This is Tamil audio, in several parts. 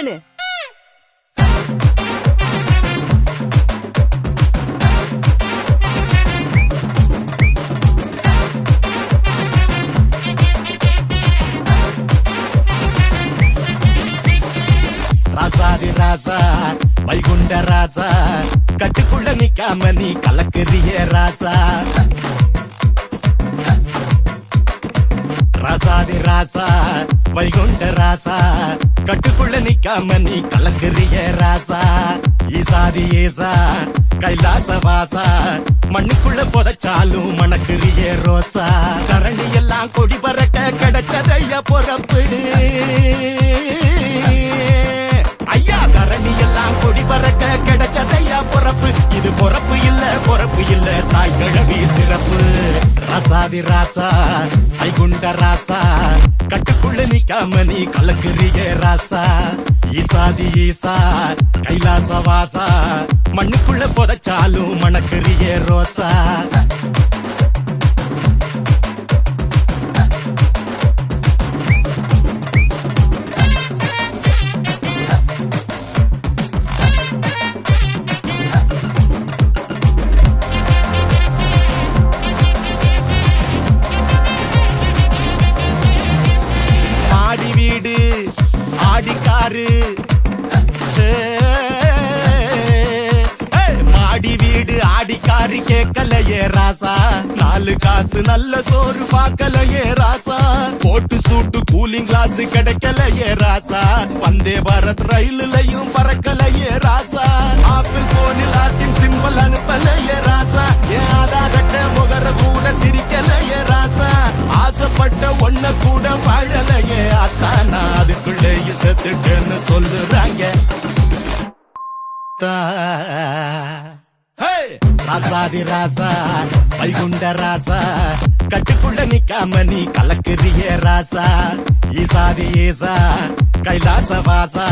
टेन्शन आहे ராசாதி ராசா வைகுண்ட ராசா கட்டுக்குள்ள நிக்காம நீ கலக்குறிய ராசா ராசாதி ராசா வைகுண்ட ராசா கட்டுக்குள்ள நிக்காம நீ கலக்குறிய ராசா. ஈசாதி ஏசா கைலாச வாசா மண்ணுக்குள்ள புதைச்சாலும் மணக்குறிய ரோசா. தரணி எல்லாம் கொடி பறக்க கிடைச்சதைய பொறப்பு. ராசாதி ராசா ஐகுண்ட ராசா கட்டுக்குள்ள நிக்காம நீ கலக்குறிய ராசா. ஈசாதி ஈசா கைலாச வாசா மண்ணுக்குள்ள புதைச்சாலும் மணக்குறிய ரோசா. மாடிக்காரு. மாடி வீடு ஆடிக்காரு கேட்கலையே ராசா. நாலு காசு நல்ல சோறு பார்க்கலையே ராசா. போட்டு சூட்டு கூலிங் கிளாஸ் கிடைக்கலையே ராசா. வந்தே பாரத் ரயிலுலையும் பறக்கலையே ராசா. ஆப்பிள் போனில் ஆட்டின் சிம்பிள் அனுப்பலையே ராசா. ஏன் ஆதார் அட்டை முகர கூட சிரிக்கலை செத்துட்டேன்னு சொல்லுறாங்க. ஹே! ராசாதி ராசா வைகுண்ட ராசா கட்டுக்குள்ள நிக்காம நீ கலக்குறிய ராசா. ஈசாதி ஏசா கைலாச வாசா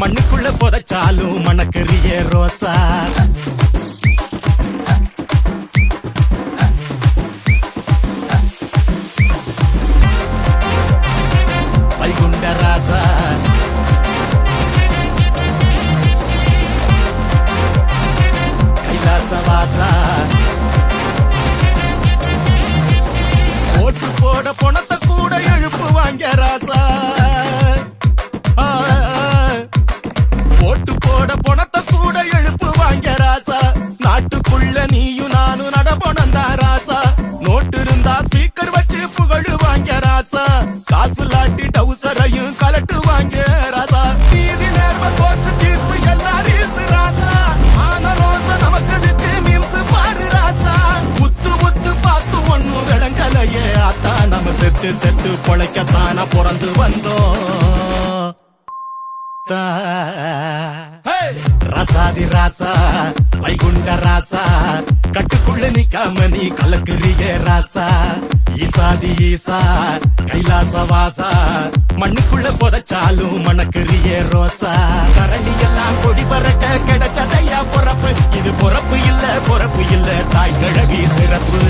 மண்ணுக்குள்ள புதைச்சாலும் மணக்குறிய ரோசா. ஓட்டு போட பணத்தை கூட எழுப்பு வாங்க ராசா. நாட்டுக்குள்ள நீயும் நானும் நடபணம் தான் ராசா. நோட்டு இருந்தா ஸ்பீக்கர் வச்சு புகழு வாங்க ராசா. காசு லாட்டி டவுசரையும் கலட்டு வாங்க ராசா. நீதி நேர்ம கோர்ட்டு தீர்ப்பு எல்லாரும் ராசா. ஆன ரோச நமக்கு இதுக்கு மீம்ஸ் பாரு ராசா. உத்து உத்து பார்த்து ஒண்ணும் விளங்கலையே. அத்தா நம்ம செத்து செத்து பொழைக்கத்தான பிறந்து வந்தோம். ராசாதி ராசா வைகுண்ட ராசா கட்டுக்குள்ள நிக்காம நீ கலக்குறிய ராசா. ஈசாதி ஈசா கைலாச வாசா மண்ணுக்குள்ள புதைச்சாலும் மணக்குறிய ரோசா. தரணி எல்லாம் கொடி பறக்க கிடைச்சதையா பொறப்பு. இது பொறப்பு இல்ல பொறப்பு இல்ல தாய் கிழவி சிறப்பு.